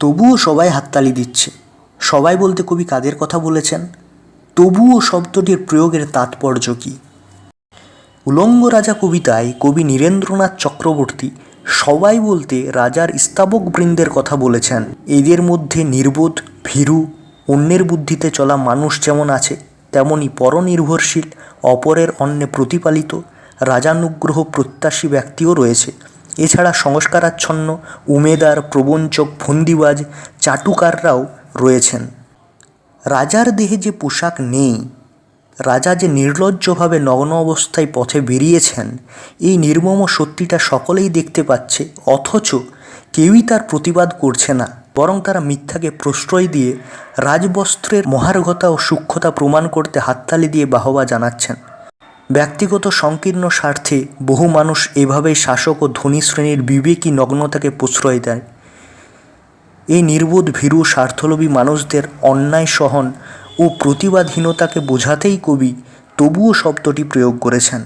তবুও সবাই হাততালি দিচ্ছে। সবাই বলতে কবি কাদের কথা বলেছেন? তবুও শব্দটির প্রয়োগের তাৎপর্য কী? উলঙ্গ রাজা কবিতায় কবি নীরেন্দ্রনাথ চক্রবর্তী সবাই বলতে রাজার স্তাবক বৃন্দের কথা বলেছেন। এদের মধ্যে নির্বোধ, ভীরু, অন্যের বুদ্ধিতে চলা মানুষ যেমন আছে, তেমনি পরনির্ভরশীল, অপরের অন্যে প্রতিপালিত, রাজানুগ্রহ প্রত্যাশী ব্যক্তিও রয়েছে। এছাড়া সংস্কারাচ্ছন্ন, উমেদার প্রবঞ্চক ফন্দিবাজ চাটুকাররাও রয়েছেন। রাজার দেহে যে পোশাক নেই, রাজা যে নির্লজ্জভাবে নগ্ন অবস্থায় পথে বেরিয়েছেন, এই নির্মম সত্যিটা সকলেই দেখতে পাচ্ছে, অথচ কেউই তার প্রতিবাদ করছে না। বরং তারা মিথ্যাকে প্রশ্রয় দিয়ে রাজবস্ত্রের মহার্ঘতা ও সূক্ষ্মতা প্রমাণ করতে হাততালি দিয়ে বাহবা জানাচ্ছেন। ব্যক্তিগত সংকীর্ণ স্বার্থে বহু মানুষ এভাবেই শাসক ও ধনী শ্রেণির বিবেকী নগ্নতাকে প্রশ্রয় দেয়। এই নির্বোধ ভীরু স্বার্থলোভী মানুষদের অন্যায় সহন ও প্রতিবাদহীনতাকে বোঝাতেই কবি তবুও শব্দটি প্রয়োগ করেছেন।